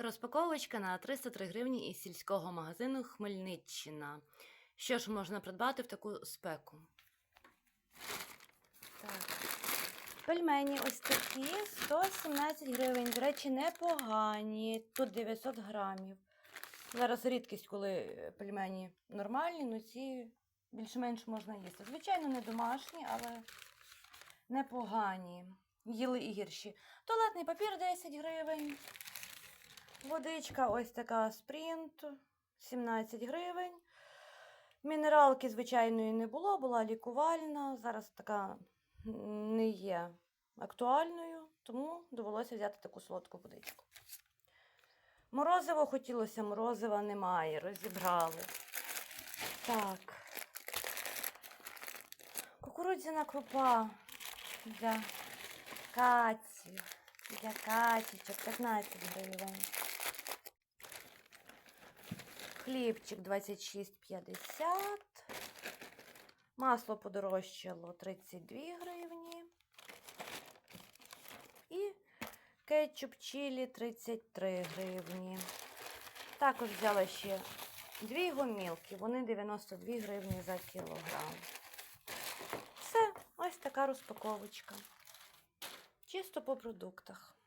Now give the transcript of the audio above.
Розпаковочка на 303 гривні із сільського магазину Хмельниччина. Що ж можна придбати в таку спеку? Так. Пельмені ось такі 117 гривень. До речі, непогані. Тут 900 грамів. Зараз рідкість, коли пельмені нормальні, але ці більш-менш можна їсти. Звичайно, не домашні, але непогані. Їли і гірші. Туалетний папір 10 гривень. Водичка ось така спринт 17 гривень. Мінералки звичайної не було, була лікувальна. Зараз така не є актуальною, тому довелося взяти таку солодку водичку. Морозиво хотілося, морозива немає, розібрали. Так. Кукурудзяна крупа для Каті. Для Катічок 15 гривень. Хлібчик 26,50. Масло подорожчало 32 гривні. І кетчуп чилі 33 гривні. Також взяла ще дві гомілки. Вони 92 гривні за кілограм. Все, ось така розпаковочка. Чисто по продуктах.